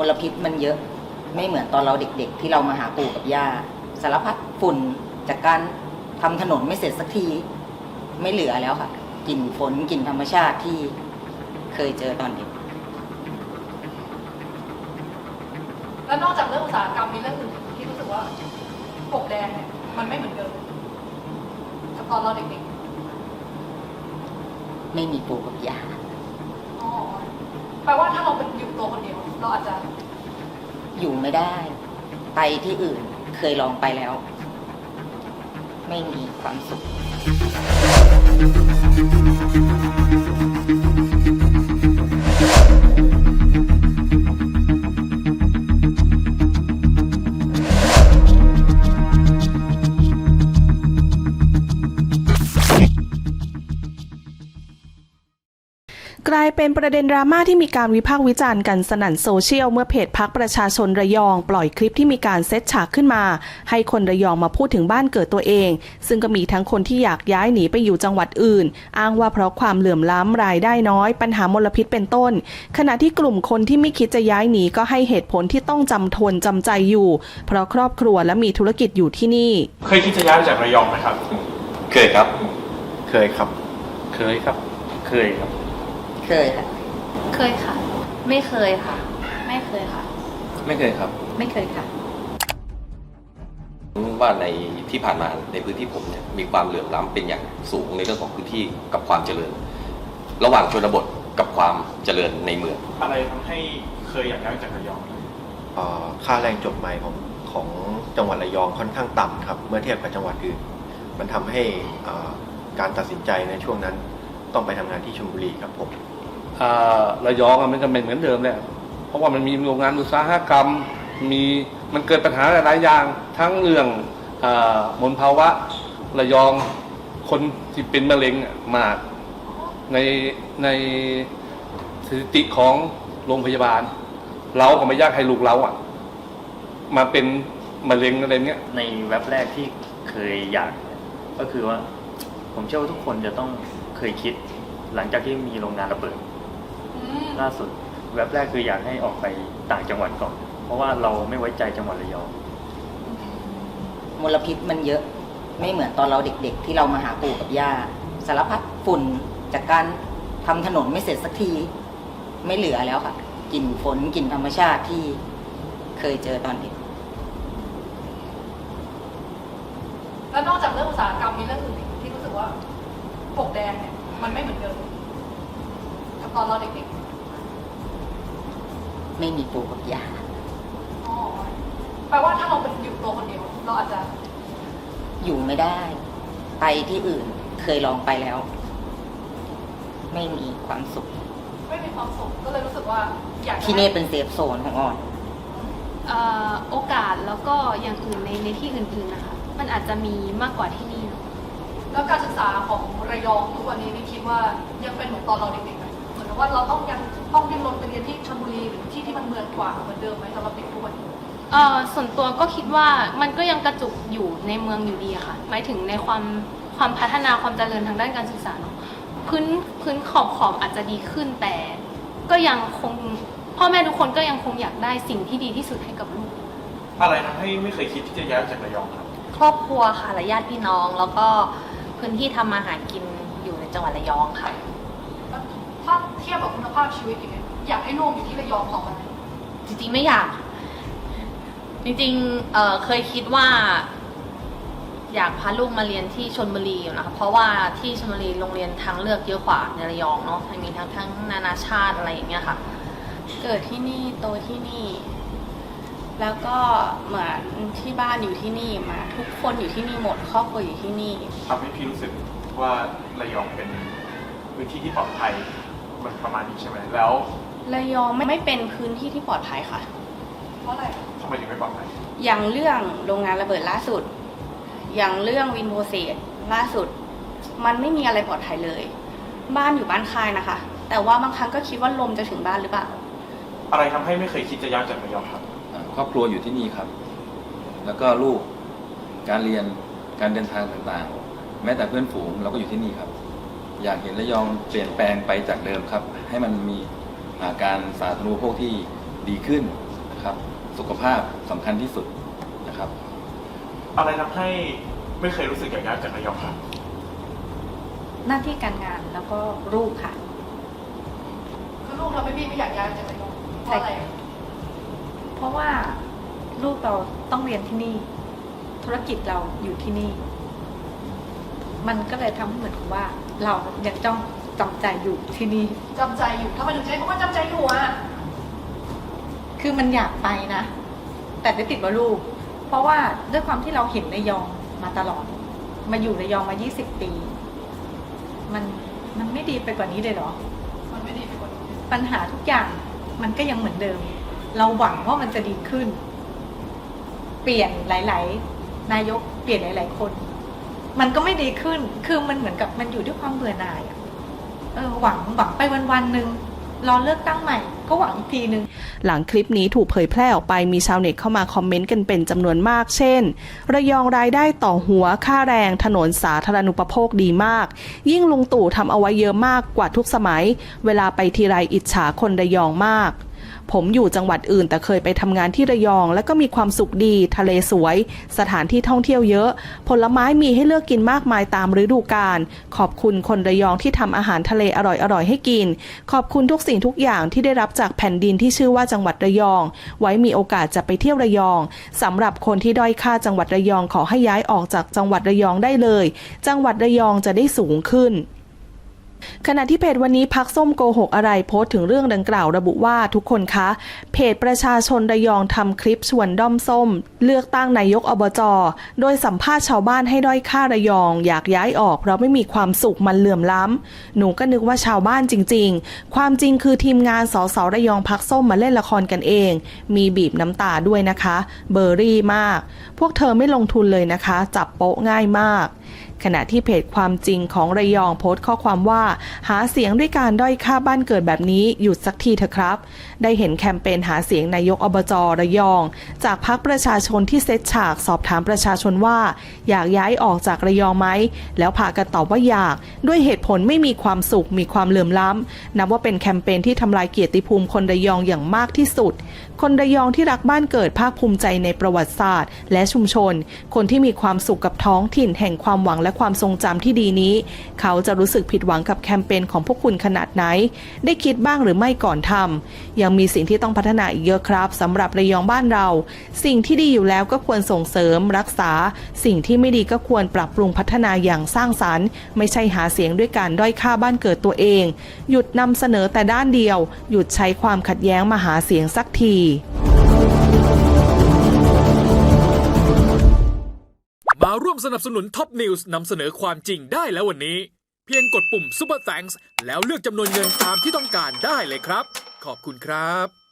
มลพิษมันเยอะไม่เหมือนตอนเราเด็กๆ ที่เรามาหาปู่กับย่าสารพัดฝุ่นจากการทำถนนไม่เสร็จสักที ไม่เหลือแล้วค่ะกลิ่นฝนกลิ่นธรรมชาติที่เคยเจอตอนเด็ก แล้วนอกจากเรื่องอุตสาหกรรมมีเรื่องอื่นที่รู้สึกว่าปกแดงเนี่ยมันไม่เหมือนเดิมกับตอนเราเด็กไม่มีปู่กับย่าๆอ๋อแปลว่าถ้าเราเป็นอยู่ตัวคนเดียว เราอาจจะอยู่ไม่ได้ ไปที่อื่นเคยลองไปแล้ว ไม่มีความสุขายเป็นประเด็นดราม่าที่มีการวิพากษ์วิจารณ์กันสนั่นโซเชียลเมื่อเพจพักประชาชนระยอง ปล่อยคลิปที่มีการเซตฉากขึ้นมา ให้คนระยองมาพูดถึงบ้านเกิดตัวเอง ซึ่งก็มีทั้งคนที่อยากย้ายหนีไปอยู่จังหวัดอื่น อ้างว่าเพราะความเหลื่อมล้ำรายได้น้อย ปัญหามลพิษเป็นต้น ขณะที่กลุ่มคนที่ไม่คิดจะย้ายหนีก็ให้เหตุผลที่ต้องจำทนจำใจอยู่ เพราะครอบครัวและมีธุรกิจอยู่ที่นี่ เคยคิดจะย้ายมาจากระยองไหมครับ เคยครับ เคยครับ เคยครับ เคยครับ เคยค่ะ เคยค่ะ ไม่เคยค่ะ ไม่เคยค่ะ ไม่เคยครับ ไม่เคยค่ะว่าในที่ผ่านมาในพื้นที่ผมเนี่ยมีความเหลื่อมล้ำเป็นอย่างสูงในเรื่องของพื้นที่กับความเจริญ ระหว่างชนบทกับความเจริญในเมือง อะไรทำให้เคยอยากย้ายมาจากระยองเอ่อค่าแรงจบใหม่ของของจังหวัดระยองค่อนข้างต่ำครับ เมื่อเทียบกับจังหวัดอื่น มันทำให้เอ่อการตัดสินใจในช่วงนั้น ต้องไปทำงานที่ชลบุรีครับผมอ่าระยองอะมันก็ไม่เหมือนเดิมแล้วเพราะว่ามันมีโรงงานอุตสาหกรรมมีมันเกิดปัญหาหลายๆอย่าง ทั้งเรื่องอามลภาวะระยองคนที่เป็นมะเร็งอะมากในในสถิติของโรงพยาบาล เราก็ไม่อยากให้ลูกเราอะ มาเป็นมะเร็งอะไรเงี้ยในเว็บแรกที่เคยอยาก ก็คือว่า ผมเชื่อว่าทุกคนจะต้อง เคยคิด หลังจากที่มีโรงงานระเบิดอืมล่าสุดเว็บแรกคืออยากให้ออกไปต่างจังหวัดก่อน เพราะว่าเราไม่ไว้ใจจังหวัดระยองมลพิษมันเยอะ ไม่เหมือนตอนเราเด็ก ๆ ที่เรามาหาปู่กับย่าสารพัดฝุ่นจากการทำถนนไม่เสร็จสักที ไม่เหลือแล้วค่ะกลิ่นฝนกลิ่นธรรมชาติที่เคยเจอตอนเด็กแล้วนอกจากเรื่องอุตสาหกรรมมีเรื่องอื่นอีกที่รู้สึกว่า ปกแดงเนี่ยมันไม่เหมือนเดิมกับตอนเราเด็กไม่มีปู่กับย่าๆอ๋อแปลว่าถ้าเราเป็นอยู่ตัวคนเดียวเราอาจจะ อยู่ไม่ได้ ไปที่อื่นเคยลองไปแล้ว ไม่มีความสุข ไม่มีความสุขก็เลยรู้สึกว่าอยากจะที่นี่เป็นเซฟโซนของอ่อนเอ่อโอกาสแล้วก็อย่างอื่นในในที่อื่นๆนะคะ มันอาจจะมีมากกว่าที่นี่เนอะ แล้วการศึกษาของระยองทุกวันนี้นี่คิดว่ายังเป็นเหมือนตอนเราเด็กๆไหมเหมือนกับว่าเราต้องยังต้องดิ้นรนไปเรียนที่ชลบุรีหรือที่ที่มันเมืองกว่าเหมือนเดิมไหมสำหรับเด็กทุกวันนี้เอ่อส่วนตัวก็คิดว่ามันก็ยังกระจุกอยู่ในเมืองอยู่ดีอะค่ะหมายถึงในความความพัฒนาความเจริญทางด้านการศึกษาเนอะพื้นพื้นขอบขอบอาจจะดีขึ้นแต่ ก็ยังคงพ่อแม่ทุกคนก็ยังคงอยากได้สิ่งที่ดีที่สุดให้กับลูกอะไรทำให้ไม่เคยคิดที่จะย้ายมาจากระยองครับ ครอบครัวค่ะและญาติพี่น้องแล้วก็ พื้นที่ทำมาหากินอยู่ในจังหวัดระยองค่ะแล้วถ้าเทียบกับคุณภาพชีวิตอย่างเงี้ยอยากให้ลูกอยู่ที่ระยองสองวันไหมจริงๆไม่อยาก จริงๆเอ่อเคยคิดว่า อยากพาลูกมาเรียนที่ชนบุรีอยู่นะคะเพราะว่าที่ชนบุรีโรงเรียนทางเลือกเยอะกว่าในระยองเนาะมีทั้งทั้งนานาชาติอะไรอย่างเงี้ยค่ะ เกิดที่นี่โตที่นี่ แล้วก็เหมือนที่บ้านอยู่ที่นี่มาทุกคนอยู่ที่นี่หมดครอบครัวอยู่ที่นี่ ทำให้พี่รู้สึกว่าระยองเป็นพื้นที่ที่ปลอดภัยมันประมาณนี้ใช่ไหมแล้วระยองไม่ไม่เป็นพื้นที่ที่ปลอดภัยค่ะ เพราะอะไร ทำไมถึงไม่ปลอดภัยอย่างเรื่องโรงงานระเบิดล่าสุด อย่างเรื่องวินโพเซตล่าสุด มันไม่มีอะไรปลอดภัยเลย บ้านอยู่บ้านค่ายนะคะ แต่ว่าบางครั้งก็คิดว่าลมจะถึงบ้านหรือเปล่า อะไรทำให้ไม่เคยคิดจะย้ายมาจากระยองครับ ครอบครัวอยู่ที่นี่ครับ แล้วก็ลูกการเรียนการเดินทางต่างๆ แม้แต่เพื่อนฝูงเราก็อยู่ที่นี่ครับ อยากเห็นระยองเปลี่ยนแปลงไปจากเดิมครับ ให้มันมีอ่าการสาธารณูปโภคที่ดีขึ้นนะครับ สุขภาพสำคัญที่สุดนะครับ อะไรทำให้ไม่เคยรู้สึกอยากย้ายจากระยองครับหน้าที่การงานแล้วก็ลูกค่ะคือลูกทำให้พี่ไม่อยากย้ายจากระยองเพราะอะไรเพ ราะว่าลูกเราต้องเรียนที่นี่ ธุรกิจเราอยู่ที่นี่ มันก็เลยทำให้เหมือนกับว่า เรายังต้องจำใจอยู่ที่นี่ จำใจอยู่ทำไมถึงใช้คำว่าจำใจอยู่อะ คือมันอยากไปนะ แต่ได้ติดว่าลูก เพราะว่าด้วยความที่เราเห็นระยองมาตลอด มาอยู่ระยองมา 20 ปี มันมันไม่ดีไปกว่านี้เลยเหรอ มันไม่ดีไปกว่านี้ปัญหาทุกอย่างมันก็ยังเหมือนเดิม เราหวังว่ามันจะดีขึ้น เปลี่ยนหลาย ๆ นายกเปลี่ยนหลาย ๆ คน มันก็ไม่ดีขึ้น คือมันเหมือนกับมันอยู่ด้วยความเบื่อหน่ายอะเออหวังหวังไปวันๆหนึ่งรอเลือกตั้งใหม่ก็หวังอีกทีหนึ่งหลังคลิปนี้ถูกเผยแพร่ออกไปมีชาวเน็ตเข้ามาคอมเมนต์กันเป็นจำนวนมาก เช่น ระยองรายได้ต่อหัวค่าแรงถนนสาธารณูปโภคดีมาก ยิ่งลุงตู่ทำเอาไว้เยอะมากกว่าทุกสมัย เวลาไปทีไรอิจฉาคนระยองมาก ผมอยู่จังหวัดอื่น แต่เคยไปทำงานที่ระยอง และก็มีความสุขดี ทะเลสวย สถานที่ท่องเที่ยวเยอะ ผลไม้มีให้เลือกกินมากมายตามฤดูกาลขอบคุณคนระยองที่ทำอาหารทะเลอร่อยๆให้กิน ขอบคุณทุกสิ่งทุกอย่างที่ได้รับจากแผ่นดินที่ชื่อว่าจังหวัดระยอง ไว้มีโอกาสจะไปเที่ยวระยองสำหรับคนที่ด้อยค่าจังหวัดระยองขอให้ย้ายออกจากจังหวัดระยองได้เลย จังหวัดระยองจะได้สูงขึ้น ขณะที่เพจวันนี้พักส้มโกหกอะไรโพสต์ถึงเรื่องดังกล่าวระบุว่าทุกคนคะ เพจประชาชนระยองทำคลิปชวนด้อมส้ม เลือกตั้งนายกอบจโดยสัมภาษณ์ชาวบ้านให้ด้อยค่าระยอง อยากย้ายออกเพราะไม่มีความสุขมันเหลื่อมล้ำ หนูก็นึกว่าชาวบ้านจริง ๆ ความจริงคือทีมงานสสระยองพักส้มมาเล่นละครกันเอง มีบีบน้ำตาด้วยนะคะ เบอร์รี่มาก พวกเธอไม่ลงทุนเลยนะคะ จับโป๊ะง่ายมากขณะที่เพจความจริงของระยองโพสต์ข้อความว่า หาเสียงด้วยการด้อยค่าบ้านเกิดแบบนี้หยุดสักทีเถอะครับได้เห็นแคมเปญหาเสียงนายกอบจระยอง จากพักประชาชนที่เซตฉากสอบถามประชาชนว่า อยากย้ายออกจากระยองไหม แล้วพากันตอบว่าอยาก ด้วยเหตุผลไม่มีความสุขมีความเหลื่อมล้ำนับว่าเป็นแคมเปญที่ทำลายเกียรติภูมิคนระยองอย่างมากที่สุด คนระยองที่รักบ้านเกิดภาคภูมิใจในประวัติศาสตร์ และชุมชน คนที่มีความสุขกับท้องถิ่นแห่งความหวังและความทรงจำที่ดีนี้ เขาจะรู้สึกผิดหวังกับแคมเปญของพวกคุณขนาดไหน ได้คิดบ้างหรือไม่ก่อนทำยังมีสิ่งที่ต้องพัฒนาอีกเยอะครับสำหรับระยองบ้านเรา สิ่งที่ดีอยู่แล้วก็ควรส่งเสริมรักษา สิ่งที่ไม่ดีก็ควรปรับปรุงพัฒนาอย่างสร้างสรรค์ ไม่ใช่หาเสียงด้วยการด้อยค่าบ้านเกิดตัวเอง หยุดนำเสนอแต่ด้านเดียว หยุดใช้ความขัดแย้งมาหาเสียงสักทีมาร่วมสนับสนุนท็อปนิวส์นำเสนอความจริงได้แล้ววันนี้ เพียงกดปุ่ม Super Thanks แล้วเลือกจำนวนเงินตามที่ต้องการได้เลยครับ ขอบคุณครับ